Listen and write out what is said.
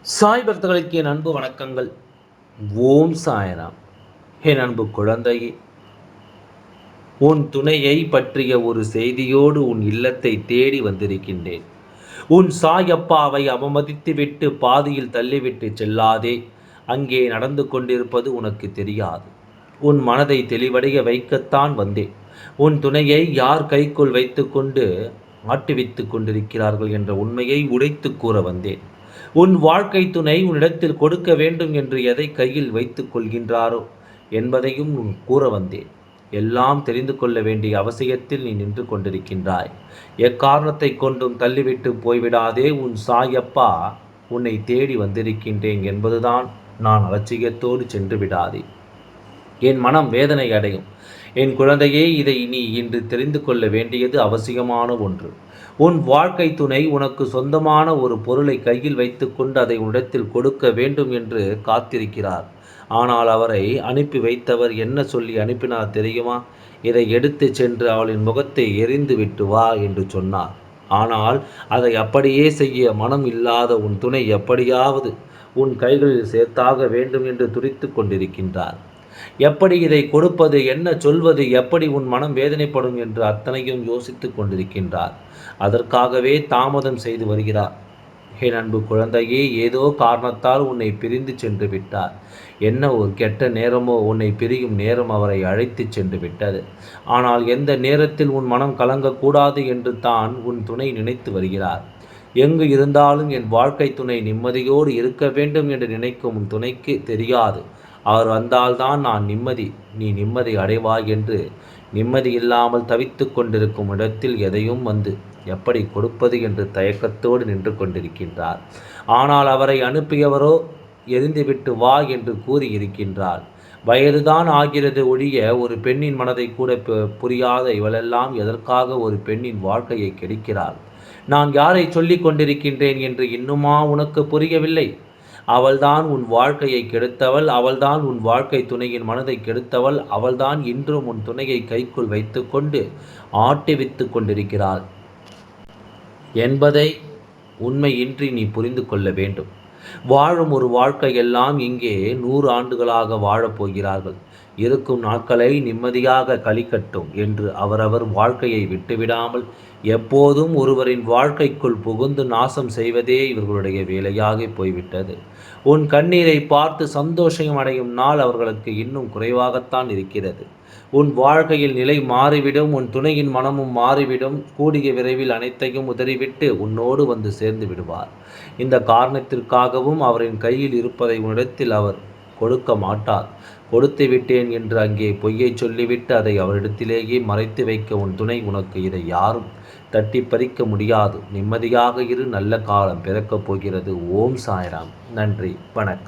சாய் பக்தர்களுக்கு என் அன்பு வணக்கங்கள். ஓம் சாயராம். என் அன்பு குழந்தையே உன் துணையை பற்றிய ஒரு செய்தியோடு உன் இல்லத்தை தேடி வந்திருக்கின்றேன். உன் சாயப்பாவை அவமதித்துவிட்டு பாதியில் தள்ளிவிட்டு செல்லாதே. அங்கே நடந்து கொண்டிருப்பது உனக்கு தெரியாது. உன் மனதை தெளிவடைய வைக்கத்தான் வந்தேன். உன் துணையை யார் கைக்குள் வைத்துக்கொண்டு ஆட்டுவித்துக் கொண்டிருக்கிறார்கள் என்ற உண்மையை உடைத்துக் கூற வந்தேன். உன் வாழ்க்கை துணை உன்னிடத்தில் கொடுக்க வேண்டும் என்று எதை கையில் வைத்துக் கொள்கின்றாரோ என்பதையும் உன் கூற வந்தேன். எல்லாம் தெரிந்து கொள்ள வேண்டிய அவசியத்தில் நீ நின்று கொண்டிருக்கின்றாய். எக்காரணத்தை கொண்டும் தள்ளிவிட்டு போய்விடாதே உன் சாயப்பா உன்னை தேடி வந்திருக்கின்றேன் என்பதுதான் நான் அலட்சியத்தோடு சென்று விடாதே. என் மனம் வேதனை அடையும். என் குழந்தையே இதை நீ இன்று தெரிந்து கொள்ள வேண்டியது அவசியமான ஒன்று. உன் வாழ்க்கை துணை உனக்கு சொந்தமான ஒரு பொருளை கையில் வைத்துக்கொண்டு அதை உன்னிடத்தில் கொடுக்க வேண்டும் என்று காத்திருக்கிறார். ஆனால் அவரை அனுப்பி வைத்தவர் என்ன சொல்லி அனுப்பினார் தெரியுமா? இதை எடுத்து சென்று அவளின் முகத்தை எரிந்து விட்டு வா என்று சொன்னார். ஆனால் அதை அப்படியே செய்ய மனம் இல்லாத உன் துணை எப்படியாவது உன் கைகளில் சேர்த்தாக வேண்டும் என்று துடித்து கொண்டிருக்கின்றார். எப்படி இதை கொடுப்பது என்ன சொல்வது எப்படி உன் மனம் வேதனைப்படும் என்று அத்தனையும் யோசித்து கொண்டிருக்கின்றார். அதற்காகவே தாமதம் செய்து வருகிறார். என் அன்பு குழந்தையே ஏதோ காரணத்தால் உன்னை பிரிந்து சென்று விட்டார். என்ன ஒரு கெட்ட நேரமோ உன்னை பிரியும் நேரம் அவரை அழைத்து சென்று விட்டது. ஆனால் எந்த நேரத்தில் உன் மனம் கலங்கக்கூடாது என்று தான் உன் துணை நினைத்து வருகிறார். எங்கு இருந்தாலும் என் வாழ்க்கை துணை நிம்மதியோடு இருக்க வேண்டும் என்று நினைக்கும் உன் துணைக்கு தெரியாது. அவர் வந்தால்தான் நான் நிம்மதி நீ நிம்மதி அடைவாய் என்று நிம்மதி இல்லாமல் தவித்து கொண்டிருக்கும் இடத்தில் எதையும் வந்து எப்படி கொடுப்பது என்று தயக்கத்தோடு நின்று கொண்டிருக்கின்றார். ஆனால் அவரை அனுப்பியவரோ எரிந்துவிட்டு வா என்று கூறியிருக்கின்றார். வயதுதான் ஆகிறது ஒழிய ஒரு பெண்ணின் மனதை கூட புரியாத இவளெல்லாம் எதற்காக ஒரு பெண்ணின் வாழ்க்கையை கெடுக்கிறாள்? நான் யாரை சொல்லிக் கொண்டிருக்கின்றேன் என்று இன்னுமா உனக்கு புரியவில்லை? அவள்தான் உன் வாழ்க்கையை கெடுத்தவள் அவள்தான் உன் வாழ்க்கை துணையின் மனதை கெடுத்தவள் அவள்தான் இன்றும் உன் துணையை கைக்குள் வைத்துக்கொண்டு ஆட்டிவித்து கொண்டிருக்கிறாள். என்பதை உண்மையின்றி நீ புரிந்து கொள்ள வேண்டும். வாழும் ஒரு வாழ்க்கையெல்லாம் இங்கே நூறு ஆண்டுகளாக வாழப்போகிறார்கள் இருக்கும் நாட்களை நிம்மதியாக கழிக்கட்டும் என்று அவரவர் வாழ்க்கையை விட்டுவிடாமல் எப்போதும் ஒருவரின் வாழ்க்கைக்குள் புகுந்து நாசம் செய்வதே இவர்களுடைய வேலையாக போய்விட்டது. உன் கண்ணீரை பார்த்து சந்தோஷம் அடையும் நாள் அவர்களுக்கு இன்னும் குறைவாகத்தான் இருக்கிறது. உன் வாழ்க்கையில் நிலை மாறிவிடும் உன் துணையின் மனமும் மாறிவிடும் கூடிய விரைவில் அனைத்தையும் உதறிவிட்டு உன்னோடு வந்து சேர்ந்து விடுவார். இந்த காரணத்திற்காகவும் அவரின் கையில் இருப்பதை உன்னிடத்தில் அவர் கொடுக்க மாட்டார் கொடுத்து விட்டேன் என்று அங்கே பொய்யை சொல்லிவிட்டு அதை அவரிடத்திலேயே மறைத்து வைக்க உன் துணை உனக்கு இதை யாரும் தட்டி பறிக்க முடியாது. நிம்மதியாக இரு நல்ல காலம் பிறக்கப் போகிறது. ஓம் சாய்ராம். நன்றி. வணக்கம்.